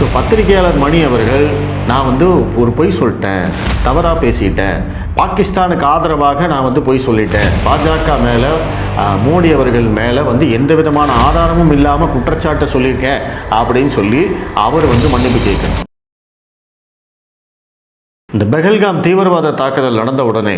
So பத்திரிகையாளர் மணி அவர்கள் நான் வந்து ஒரு பொய் சொல்லிட்டேன் தவறாக பேசிட்டேன். பாகிஸ்தானுக்கு ஆதரவாக நான் வந்து பொய் சொல்லிட்டேன். பாஜக மேலே மோடி அவர்கள் மேலே வந்து எந்த விதமான ஆதாரமும் இல்லாமல் குற்றச்சாட்டை சொல்லியிருக்கேன் அப்படின்னு சொல்லி அவர் வந்து மன்னிப்பு கேட்கணும் இந்த பெஹல்காம் தீவிரவாத தாக்குதல் நடந்த உடனே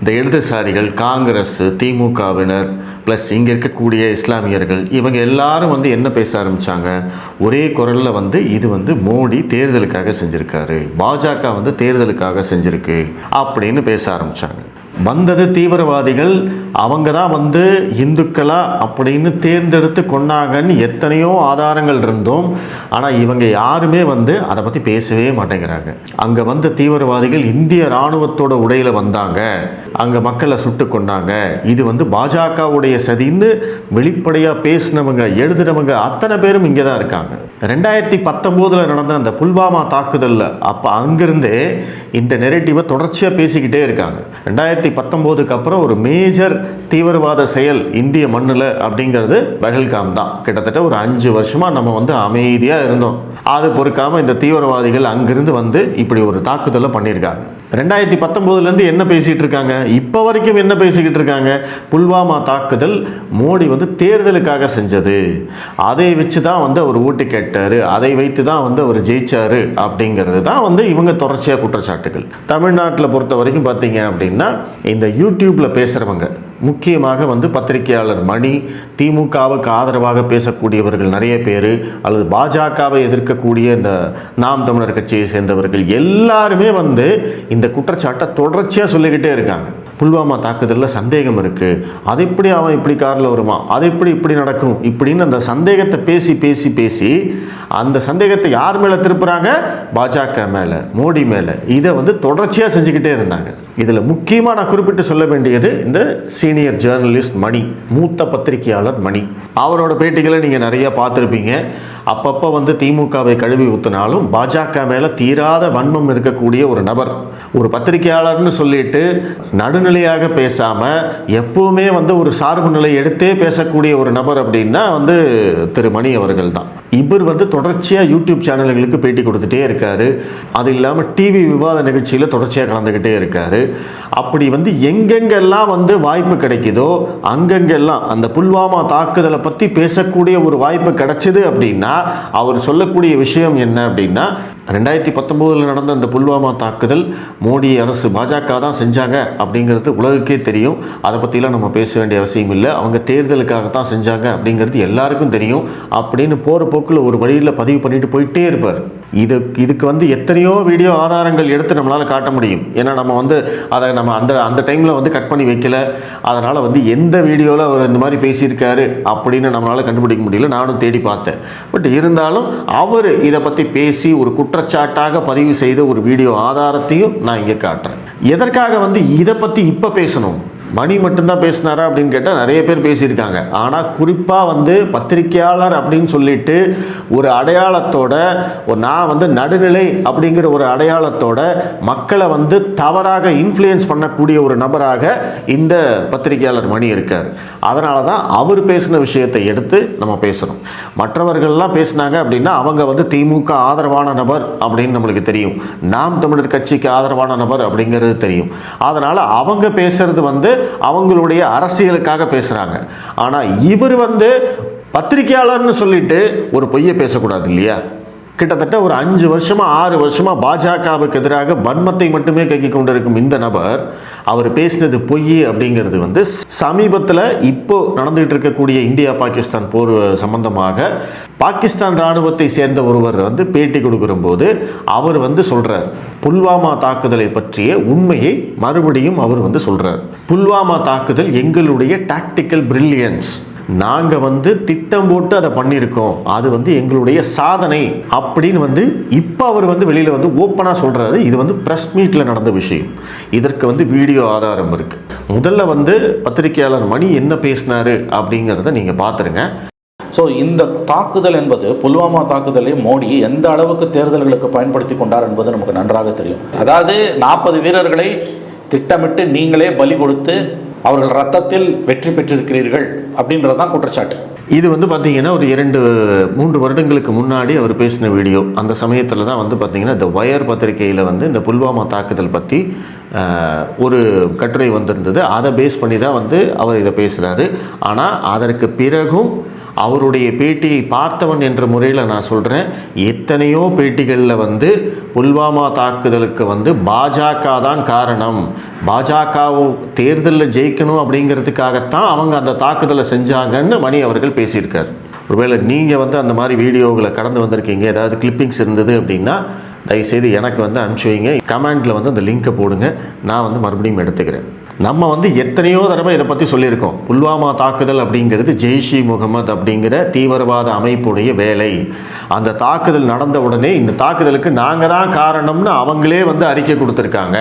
இந்த இடதுசாரிகள் காங்கிரஸ் திமுகவினர் ப்ளஸ் இங்கே இருக்கக்கூடிய இஸ்லாமியர்கள் இவங்க எல்லாரும் வந்து என்ன பேச ஆரம்பித்தாங்க ஒரே குரலில் வந்து இது வந்து மோடி தேர்தலுக்காக செஞ்சுருக்காரு. பாஜக வந்து தேர்தலுக்காக செஞ்சுருக்கு அப்படின்னு பேச ஆரம்பித்தாங்க வந்தது தீவிரவாதிகள் அவங்க தான் வந்து இந்துக்களா அப்படின்னு தேர்ந்தெடுத்து கொண்டாங்கன்னு எத்தனையோ ஆதாரங்கள் இருந்தோம். ஆனால் இவங்க யாருமே வந்து அதை பற்றி பேசவே மாட்டேங்கிறாங்க. அங்கே வந்த தீவிரவாதிகள் இந்திய இராணுவத்தோட உடையில் வந்தாங்க. அங்கே மக்களை சுட்டு கொண்டாங்க இது வந்து பாஜகவுடைய சதின்னு வெளிப்படையாக பேசினவங்க எழுதினவங்க அத்தனை பேரும் இங்கே தான் இருக்காங்க. ரெண்டாயிரத்தி பத்தொம்போதில் நடந்த அந்த புல்வாமா தாக்குதலில் அப்போ அங்கிருந்தே இந்த நெரட்டிவை தொடர்ச்சியாக பேசிக்கிட்டே இருக்காங்க. ரெண்டாயிரத்தி பத்தொம்போதுக்கு அப்புறம் ஒரு மேஜர் தீவிரவாத செயல் இந்திய மண்ணில் அப்படிங்கிறது பஹல்காம் தான். கிட்டத்தட்ட ஒரு அஞ்சு வருஷமாக நம்ம வந்து அமைதியாக இருந்தோம். அது பொறுக்காமல் இந்த தீவிரவாதிகள் அங்கிருந்து வந்து இப்படி ஒரு தாக்குதலை பண்ணியிருக்காங்க. ரெண்டாயிரத்தி பத்தொம்போதுலேருந்து என்ன பேசிகிட்டு இருக்காங்க? இப்போ வரைக்கும் என்ன பேசிக்கிட்டு இருக்காங்க? புல்வாமா தாக்குதல் மோடி வந்து தேர்தலுக்காக செஞ்சது. அதை வச்சு தான் வந்து அவர் ஓட்டு கேட்டார். அதை வைத்து தான் வந்து அவர் ஜெயிச்சார் அப்படிங்கிறது தான் வந்து இவங்க தொடர்ச்சியாக குற்றச்சாட்டுகள். தமிழ்நாட்டில் பொறுத்த வரைக்கும் பார்த்தீங்க அப்படின்னா இந்த யூடியூப்பில் பேசுகிறவங்க முக்கியமாக வந்து பத்திரிகையாளர் மணி திமுகவுக்கு ஆதரவாக பேசக்கூடியவர்கள் நிறைய பேர் அல்லது பாஜகவை எதிர்க்கக்கூடிய இந்த நாம் தமிழர் கட்சியை சேர்ந்தவர்கள் எல்லாருமே வந்து இந்த குற்றச்சாட்டை தொடர்ச்சியாக சொல்லிக்கிட்டே இருக்காங்க. புல்வாமா தாக்குதலில் சந்தேகம் இருக்குது அது எப்படி அவன் இப்படி காரில் வருமா அது எப்படி இப்படி நடக்கும்? இப்படின்னு அந்த சந்தேகத்தை பேசி பேசி பேசி அந்த சந்தேகத்தை யார் மேலே திருப்புறாங்க? பாஜக மேலே மோடி மேலே. இதை வந்து தொடர்ச்சியாக செஞ்சுக்கிட்டே இருந்தாங்க. இதில் முக்கியமாக நான் குறிப்பிட்டு சொல்ல வேண்டியது இந்த சீனியர் ஜேர்னலிஸ்ட் மணி மூத்த பத்திரிகையாளர் மணி. அவரோட பேட்டிகளை நீங்கள் நிறைய பார்த்துருப்பீங்க. அப்பப்போ வந்து திமுகவை கழுவி ஊற்றினாலும் பாஜக மேலே தீராத வன்மம் இருக்கக்கூடிய ஒரு நபர் ஒரு பத்திரிகையாளர்னு சொல்லிட்டு நடுநிலையாக பேசாமல் எப்போவுமே வந்து ஒரு சார்பு நிலை எடுத்தே பேசக்கூடிய ஒரு நபர் அப்படின்னா வந்து திரு மணி அவர்கள் தான் இவர் வந்து தொடர்ச்சியாக யூடியூப் சேனல்களுக்கு பேட்டி கொடுத்துட்டே இருக்காரு. அது இல்லாமல் டிவி விவாத நிகழ்ச்சியில் தொடர்ச்சியாக கலந்துக்கிட்டே இருக்காரு. அப்படி வந்து எங்கெங்கெல்லாம் வந்து வாய்ப்பு கிடைக்குதோ அங்கங்கெல்லாம் அந்த புல்வாமா தாக்குதலை பற்றி பேசக்கூடிய ஒரு வாய்ப்பு கிடைச்சிது அப்படின்னா அவர் சொல்லக்கூடிய விஷயம் என்ன அப்படின்னா ரெண்டாயிரத்தி பத்தொம்போதில் நடந்த அந்த புல்வாமா தாக்குதல் மோடி அரசு பாஜக தான் செஞ்சாங்க அப்படிங்கிறது உலகுக்கே தெரியும். அதை பற்றிலாம் நம்ம பேச வேண்டிய அவசியம் இல்லை. அவங்க தேர்தலுக்காக தான் செஞ்சாங்க அப்படிங்கிறது எல்லாருக்கும் தெரியும். அப்படின்னு போகிற போக்கில் ஒரு வழியில் பதிவு பண்ணிட்டு போயிட்டே இருப்பார். இது இதுக்கு வந்து எத்தனையோ வீடியோ ஆதாரங்கள் எடுத்து நம்மளால் காட்ட முடியும். ஏன்னா நம்ம வந்து அதை நம்ம அந்த அந்த டைமில் வந்து கட் பண்ணி வைக்கல. அதனால் வந்து எந்த வீடியோவில் அவர் இந்த மாதிரி பேசியிருக்காரு அப்படின்னு நம்மளால் கண்டுபிடிக்க முடியல. நானும் தேடி பார்த்தேன். பட் இருந்தாலும் அவர் இதை பற்றி பேசி ஒரு குற்றச்சாட்டாக பதிவு செய்த ஒரு வீடியோ ஆதாரத்தையும் நான் இங்கே காட்டுறேன். எதற்காக வந்து இதை பற்றி இப்போ பேசணும்? மணி மட்டும்தான் பேசினாரா அப்படின்னு கேட்டால் நிறைய பேர் பேசியிருக்காங்க. ஆனால் குறிப்பாக வந்து பத்திரிக்கையாளர் அப்படின்னு சொல்லிட்டு ஒரு அடையாளத்தோட நான் வந்து நடுநிலை அப்படிங்கிற ஒரு அடையாளத்தோட மக்களை வந்து தவறாக இன்ஃப்ளூயன்ஸ் பண்ணக்கூடிய ஒரு நபராக இந்த பத்திரிக்கையாளர் மணி இருக்கார். அதனால தான் அவர் பேசின விஷயத்தை எடுத்து நம்ம பேசணும். மற்றவர்கள்லாம் பேசினாங்க அப்படின்னா அவங்க வந்து திமுக ஆதரவான நபர் அப்படின்னு நம்மளுக்கு தெரியும். நாம் தமிழர் கட்சிக்கு ஆதரவான நபர் அப்படிங்கிறது தெரியும். அதனால் அவங்க பேசுறது வந்து அவங்களுடைய அரசியலுக்காக பேசுகிறாங்க ஆனால் இவர் வந்து பத்திரிகையாளர்னு சொல்லிட்டு ஒரு பொய்யை பேசக்கூடாது இல்லையா? கிட்டத்தட்ட ஒரு அஞ்சு வருஷமா ஆறு வருஷமா பாஜகவுக்கு எதிராக வன்மத்தை மட்டுமே கைக்கு கொண்டிருக்கும் இந்த நபர் அவர் பேசினது பொய் அப்படிங்கிறது வந்து சமீபத்தில் இப்போ நடந்துகிட்டு இருக்கக்கூடிய இந்தியா பாகிஸ்தான் போர் சம்பந்தமாக பாகிஸ்தான் ராணுவத்தை சேர்ந்த ஒருவர் வந்து பேட்டி கொடுக்குற போது அவர் வந்து சொல்றார் புல்வாமா தாக்குதலை பற்றிய உண்மையை மறுபடியும் அவர் வந்து சொல்றார். புல்வாமா தாக்குதல் எங்களுடைய டாக்டிக்கல் பிரில்லியன்ஸ் நாங்கள் வந்து திட்டம் போட்டு அதை பண்ணியிருக்கோம். அது வந்து எங்களுடைய சாதனை அப்படின்னு வந்து இப்போ அவர் வந்து வெளியில் வந்து ஓப்பனாக சொல்கிறாரு இது வந்து ப்ரெஸ் மீட்டில் நடந்த விஷயம். இதற்கு வந்து வீடியோ ஆதாரம் இருக்குது முதல்ல வந்து பத்திரிகையாளர் மணி என்ன பேசினாரு அப்படிங்கிறத நீங்கள் பார்த்துருங்க ஸோ இந்த தாக்குதல் என்பது புல்வாமா தாக்குதலை மோடி எந்த அளவுக்கு தேர்தல்களுக்கு பயன்படுத்தி கொண்டார் என்பது நமக்கு நன்றாக தெரியும். அதாவது நாற்பது வீரர்களை திட்டமிட்டு நீங்களே பலி கொடுத்து அவர்கள் ரத்தத்தில் வெற்றி பெற்றிருக்கிறீர்கள் அப்படின்றது தான் குற்றச்சாட்டு. இது வந்து பார்த்தீங்கன்னா ஒரு இரண்டு மூன்று வருடங்களுக்கு முன்னாடி அவர் பேசின வீடியோ. அந்த சமயத்தில் தான் வந்து பார்த்தீங்கன்னா இந்த வயர் பத்திரிகையில் வந்து இந்த புல்வாமா தாக்குதல் பற்றி ஒரு கட்டுரை வந்திருந்தது. அதை பேஸ் பண்ணி தான் வந்து அவர் இதை பேசுகிறாரு ஆனால் அதற்கு பிறகும் அவருடைய பேட்டியை பார்த்தவன் என்ற முறையில் நான் சொல்கிறேன் எத்தனையோ பேட்டிகளில் வந்து புல்வாமா தாக்குதலுக்கு வந்து பாஜக தான் காரணம். பாஜக தேர்தலில் ஜெயிக்கணும் அப்படிங்கிறதுக்காகத்தான் அவங்க அந்த தாக்குதலை செஞ்சாங்கன்னு மணி அவர்கள் பேசியிருக்கார். ஒருவேளை நீங்கள் வந்து அந்த மாதிரி வீடியோகளை கடந்து வந்திருக்கீங்க ஏதாவது கிளிப்பிங்ஸ் இருந்தது அப்படின்னா தயவுசெய்து எனக்கு வந்து அனுப்பிச்சு வைங்க. கமெண்டில் வந்து அந்த லிங்கை போடுங்க. நான் வந்து மறுபடியும் எடுத்துக்கிறேன். நம்ம வந்து எத்தனையோ தடவை இதை பற்றி சொல்லியிருக்கோம். புல்வாமா தாக்குதல் அப்படிங்கிறது ஜெய்ஷி முகமது அப்படிங்கிற தீவிரவாத அமைப்புடைய வேலை. அந்த தாக்குதல் நடந்த உடனே இந்த தாக்குதலுக்கு நாங்கள் தான் காரணம்னு அவங்களே வந்து அறிக்கை கொடுத்துருக்காங்க.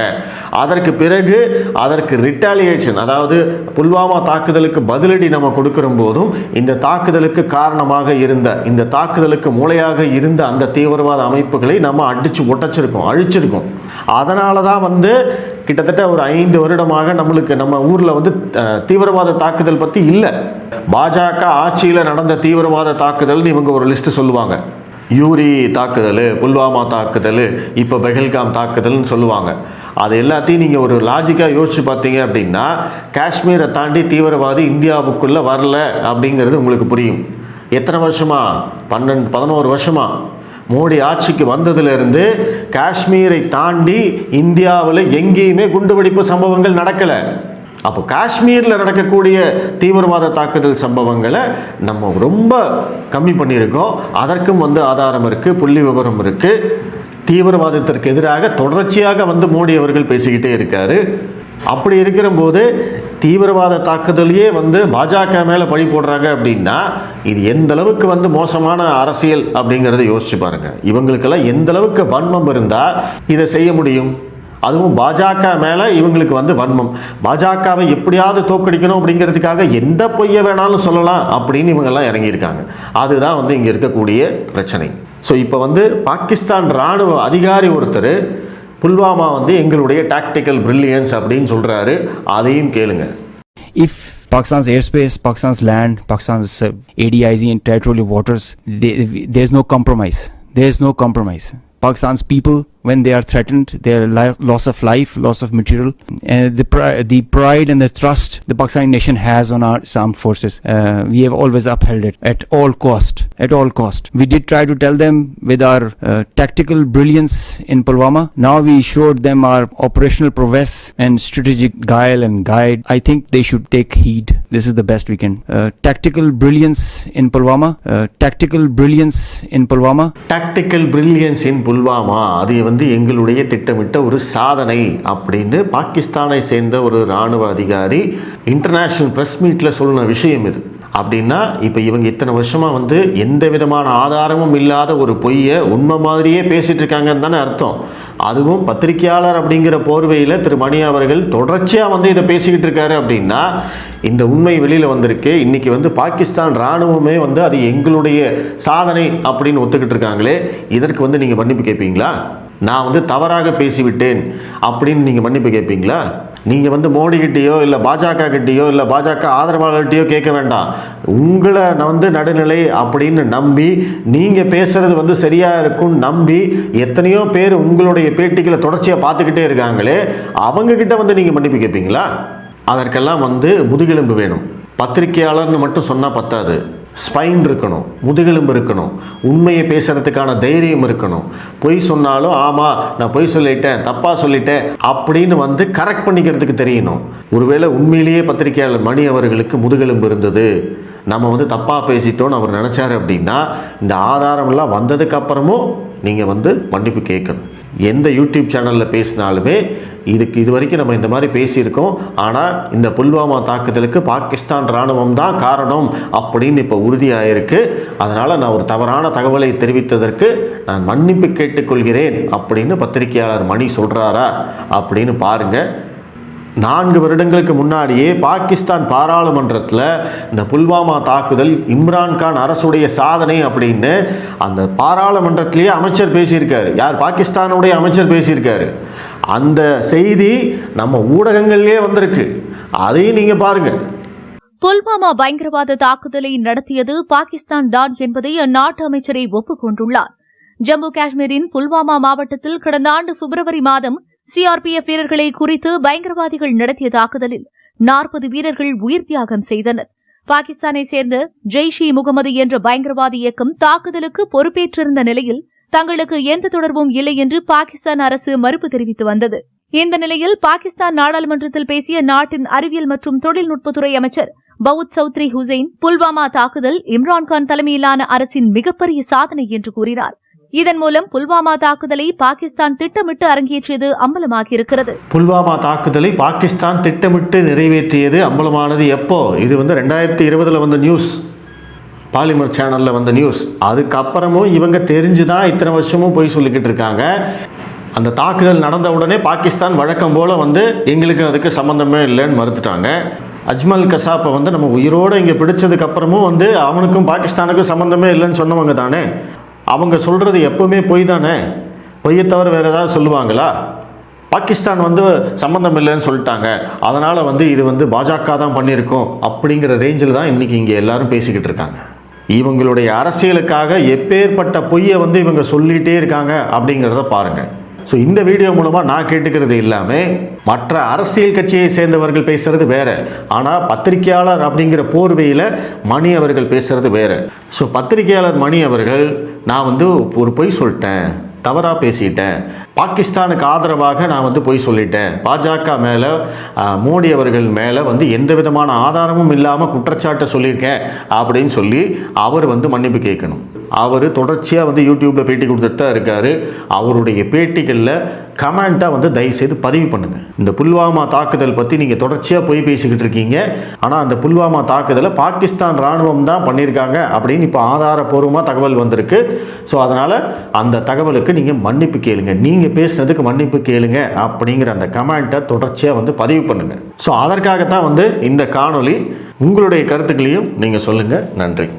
அதற்கு பிறகு அதற்கு ரிட்டாலியேஷன் அதாவது புல்வாமா தாக்குதலுக்கு பதிலடி நம்ம கொடுக்கிற போதும் இந்த தாக்குதலுக்கு காரணமாக இருந்த இந்த தாக்குதலுக்கு மூளையாக இருந்த அந்த தீவிரவாத அமைப்புகளை நம்ம அடித்து ஒட்டச்சிருக்கோம் அழிச்சிருக்கோம். அதனால தான் வந்து கிட்டத்தட்ட ஒரு ஐந்து வருடமாக நம்மளுக்கு நம்ம ஊரில் வந்து தீவிரவாத தாக்குதல் பற்றி இல்லை. பாஜக ஆட்சியில் நடந்த தீவிரவாத தாக்குதல்னு இவங்க ஒரு லிஸ்ட்டு சொல்லுவாங்க. யூரி தாக்குதல் புல்வாமா தாக்குதல் இப்போ பெஹல்காம் தாக்குதல்னு சொல்லுவாங்க. அது எல்லாத்தையும் நீங்கள் ஒரு லாஜிக்காக யோசிச்சு பார்த்தீங்க அப்படின்னா காஷ்மீரை தாண்டி தீவிரவாதி இந்தியாவுக்குள்ளே வரல அப்படிங்கிறது உங்களுக்கு புரியும். எத்தனை வருஷமா? பன்னெண்டு பதினோரு வருஷமா? மோடி ஆட்சிக்கு வந்ததுலேருந்து காஷ்மீரை தாண்டி இந்தியாவில் எங்கேயுமே குண்டுவெடிப்பு சம்பவங்கள் நடக்கலை. அப்போ காஷ்மீரில் நடக்கக்கூடிய தீவிரவாத தாக்குதல் சம்பவங்களை நம்ம ரொம்ப கம்மி பண்ணியிருக்கோம். அதற்கும் வந்து ஆதாரம் இருக்குது புள்ளி விவரம் இருக்குது தீவிரவாதத்திற்கு எதிராக தொடர்ச்சியாக வந்து மோடி அவர்கள் பேசிக்கிட்டே இருக்காரு. அப்படி இருக்கிறபோது தீவிரவாத தாக்குதலையே வந்து பாஜக மேலே பழி போடுறாங்க அப்படின்னா இது எந்த அளவுக்கு வந்து மோசமான அரசியல் அப்படிங்கிறத யோசிச்சு பாருங்க. இவங்களுக்கெல்லாம் எந்த அளவுக்கு வன்மம் இருந்தால் இதை செய்ய முடியும்? அதுவும் பாஜக மேலே இவங்களுக்கு வந்து வன்மம். பாஜகவை எப்படியாவது தோக்கடிக்கணும் அப்படிங்கிறதுக்காக எந்த பொய்யை வேணாலும் சொல்லலாம் அப்படின்னு இவங்கெல்லாம் இறங்கியிருக்காங்க. அதுதான் வந்து இங்கே இருக்கக்கூடிய பிரச்சனை. ஸோ இப்போ வந்து பாகிஸ்தான் இராணுவ அதிகாரி ஒருத்தர் புல்வாமா வந்து எங்களுடைய டாக்டிக்கல் பிரில்லியன்ஸ் அப்படின்னு சொல்கிறாரு அதையும் கேளுங்க if Pakistan's airspace, Pakistan's land, Pakistan's uh, ADIZ and territorial waters, they, there's no compromise. There's no compromise. Pakistan's people, when they are threatened, their li- loss of life, loss of material, and the, the pride and the trust the Pakistani nation has on our armed forces. Uh, we have always upheld it at all cost. At all cost, we did try to tell them with our uh, tactical brilliance in Pulwama. Now we showed them our operational prowess and strategic guile and guide. I think they should take heed. This is the best we can. Uh, tactical brilliance in Pulwama. Uh, tactical brilliance in Pulwama. Tactical brilliance in Pulwama. வந்து எங்களுடைய திட்டமிட்ட ஒரு சாதனை அப்படின்னு பாகிஸ்தானை சேர்ந்த ஒரு இராணுவ அதிகாரி இன்டர்நேஷ்னல் ப்ரெஸ் மீட்டில் சொல்லின விஷயம் இது. அப்படின்னா இப்போ இவங்க இத்தனை வருஷமாக வந்து எந்த விதமான ஆதாரமும் இல்லாத ஒரு பொய்யை உண்மை மாதிரியே பேசிகிட்டு இருக்காங்கன்னு தானே அர்த்தம். அதுவும் பத்திரிகையாளர் அப்படிங்கிற போர்வையில் திரு மணி அவர்கள் தொடர்ச்சியாக வந்து இதை பேசிக்கிட்டு இருக்காரு அப்படின்னா இந்த உண்மை வெளியில் வந்திருக்கு. இன்றைக்கி வந்து பாகிஸ்தான் இராணுவமே வந்து அது எங்களுடைய சாதனை அப்படின்னு ஒத்துக்கிட்டு இருக்காங்களே. இதற்கு வந்து நீங்கள் மன்னிப்பு கேட்பீங்களா? நான் வந்து தவறாக பேசிவிட்டேன் அப்படின்னு நீங்கள் மன்னிப்பு கேட்பீங்களா? நீங்கள் வந்து மோடிக்கிட்டேயோ இல்லை பாஜக கிட்டேயோ இல்லை பாஜக ஆதரவாளர்கிட்டயோ கேட்க வேண்டாம். உங்களை நான் வந்து நடுநிலை அப்படின்னு நம்பி நீங்கள் பேசுகிறது வந்து சரியாக இருக்கும்னு நம்பி எத்தனையோ பேர் உங்களுடைய பேட்டிகளை தொடர்ச்சியாக பார்த்துக்கிட்டே இருக்காங்களே அவங்கக்கிட்ட வந்து நீங்கள் மன்னிப்பு கேட்பீங்களா? அதற்கெல்லாம் வந்து முதுகெலும்பு வேணும். பத்திரிகையாளர்னு மட்டும் சொன்னால் பத்தாது. ஸ்பைன் இருக்கணும் முதுகெலும்பு இருக்கணும் உண்மையை பேசுகிறதுக்கான தைரியம் இருக்கணும். பொய் சொன்னாலும் ஆமாம் நான் பொய் சொல்லிட்டேன் தப்பாக சொல்லிட்டேன் அப்படின்னு வந்து கரெக்ட் பண்ணிக்கிறதுக்கு தெரியணும். ஒருவேளை உண்மையிலேயே பத்திரிகையாளர் மணி அவர்களுக்கு முதுகெலும்பு இருந்தது. நம்ம வந்து தப்பாக பேசிட்டோன்னு அவர் நினச்சாரு அப்படின்னா இந்த ஆதாரம்லாம் வந்ததுக்கப்புறமும் நீங்கள் வந்து மன்னிப்பு கேட்கணும். எந்த யூடியூப் சேனலில் பேசினாலுமே இதுக்கு இது வரைக்கும் நம்ம இந்த மாதிரி பேசியிருக்கோம். ஆனால் இந்த புல்வாமா தாக்குதலுக்கு பாகிஸ்தான் இராணுவம் தான் காரணம் அப்படின்னு இப்போ உறுதியாயிருக்கு. அதனால் நான் ஒரு தவறான தகவலை தெரிவித்ததற்கு நான் மன்னிப்பு கேட்டுக்கொள்கிறேன் அப்படின்னு பத்திரிகையாளர் மணி சொல்கிறாரா அப்படின்னு பாருங்கள் நான்கு வருடங்களுக்கு முன்னாடியே பாகிஸ்தான் பாராளுமன்றத்தில் இந்த புல்வாமா தாக்குதல் இம்ரான்கான் அரசுடைய சாதனை அப்படின்னு அந்த பாராளுமன்றத்திலேயே அமைச்சர் பேசியிருக்காரு. யார்? பாகிஸ்தானுடைய அமைச்சர் பேசியிருக்காரு. அந்த செய்தி நம்ம ஊடகங்கள்லேயே வந்திருக்கு. அதையும் நீங்கள் பாருங்கள். புல்வாமா பயங்கரவாத தாக்குதலை நடத்தியது பாகிஸ்தான் தான் என்பதை அந்நாட்டு அமைச்சரை ஒப்புக்கொண்டுள்ளார். ஜம்மு காஷ்மீரின் புல்வாமா மாவட்டத்தில் கடந்த ஆண்டு பிப்ரவரி மாதம் சிஆர்பிஎஃப் வீரர்களை குறித்து பயங்கரவாதிகள் நடத்திய தாக்குதலில் நாற்பது வீரர்கள் உயிர் தியாகம் செய்தனர். பாகிஸ்தானை சேர்ந்த ஜெய்ஷ் இ முகமது என்ற பயங்கரவாத இயக்கம் தாக்குதலுக்கு பொறுப்பேற்றிருந்த நிலையில் தங்களுக்கு எந்த தொடர்பும் இல்லை என்று பாகிஸ்தான் அரசு மறுப்பு தெரிவித்து வந்தது. இந்த நிலையில் பாகிஸ்தான் நாடாளுமன்றத்தில் பேசிய நாட்டின் அறிவியல் மற்றும் தொழில்நுட்பத்துறை அமைச்சர் பவுத் சௌத்ரி ஹுசைன் புல்வாமா தாக்குதல் இம்ரான்கான் தலைமையிலான அரசின் மிகப்பெரிய சாதனை என்று கூறினார். இதன் மூலம் புல்வாமா தாக்குதலை பாகிஸ்தான் திட்டமிட்டு அரங்கேற்றியது அம்பலமாகியிருக்கிறது. புல்வாமா தாக்குதலை பாகிஸ்தான் திட்டமிட்டு நிறைவேற்றியது அம்பலமானது எப்போ? இது வந்து ரெண்டாயிரத்தி இருபதில் வந்த நியூஸ். பாலிமர் சேனலில் வந்த நியூஸ். அதுக்கப்புறமும் இவங்க தெரிஞ்சு தான் இத்தனை வருஷமும் போய் சொல்லிக்கிட்டு இருக்காங்க. அந்த தாக்குதல் நடந்த உடனே பாகிஸ்தான் வழக்கம் போல் வந்து எங்களுக்கு அதுக்கு சம்மந்தமே இல்லைன்னு மறுத்துட்டாங்க. அஜ்மல் கசாப்பை வந்து நம்ம உயிரோடு இங்கே பிடிச்சதுக்கப்புறமும் வந்து அவனுக்கும் பாகிஸ்தானுக்கும் சம்மந்தமே இல்லைன்னு சொன்னவங்க தானே? அவங்க சொல்கிறது எப்பவுமே பொய் தானே? பொய்யை தவிர வேறு ஏதாவது சொல்லுவாங்களா? பாகிஸ்தான் வந்து சம்மந்தம் இல்லைன்னு சொல்லிட்டாங்க. அதனால் வந்து இது வந்து பாஜக தான் பண்ணியிருக்கோம் அப்படிங்கிற ரேஞ்சில் தான் இன்றைக்கி இங்கே எல்லாரும் பேசிக்கிட்டு இருக்காங்க. இவங்களுடைய அரசியலுக்காக எப்பேற்பட்ட பொய்யை வந்து இவங்க சொல்லிகிட்டே இருக்காங்க அப்படிங்கிறத பாருங்கள் ஸோ இந்த வீடியோ மூலமாக நான் கேட்டுக்கிறது இல்லாமல் மற்ற அரசியல் கட்சியை சேர்ந்தவர்கள் பேசுகிறது வேறு. ஆனால் பத்திரிகையாளர் அப்படிங்கிற போர்வையில் மணி அவர்கள் பேசுகிறது வேறு. ஸோ பத்திரிகையாளர் மணி அவர்கள் நான் வந்து ஒரு பொய் சொல்லிட்டேன் தவறாக பேசிட்டேன். பாகிஸ்தானுக்கு ஆதரவாக நான் வந்து பொய் சொல்லிட்டேன். பாஜக மேலே மோடி அவர்கள் மேலே வந்து எந்த விதமான ஆதாரமும் இல்லாமல் குற்றச்சாட்டை சொல்லியிருக்கேன் அப்படின்னு சொல்லி அவர் வந்து மன்னிப்பு கேட்கணும். அவர் தொடர்ச்சியாக வந்து யூடியூப்பில் பேட்டி கொடுத்துட்டு தான் இருக்கார். அவருடைய பேட்டிகளில் கமெண்ட்டாக வந்து தயவுசெய்து பதிவு பண்ணுங்கள் இந்த புல்வாமா தாக்குதல் பற்றி நீங்கள் தொடர்ச்சியாக போய் பேசிக்கிட்டு இருக்கீங்க. ஆனால் அந்த புல்வாமா தாக்குதலை பாகிஸ்தான் இராணுவம் தான் பண்ணியிருக்காங்க அப்படின்னு இப்போ ஆதாரப்பூர்வமாக தகவல் வந்திருக்கு. ஸோ அதனால் அந்த தகவலுக்கு நீங்கள் மன்னிப்பு கேளுங்க. நீங்கள் பேசுனதுக்கு மன்னிப்பு கேளுங்க அப்படிங்கிற அந்த கமெண்ட்டை தொடர்ச்சியாக வந்து பதிவு பண்ணுங்கள் ஸோ அதற்காகத்தான் வந்து இந்த காணொளி உங்களுடைய கருத்துக்களையும் நீங்கள் சொல்லுங்கள் நன்றி.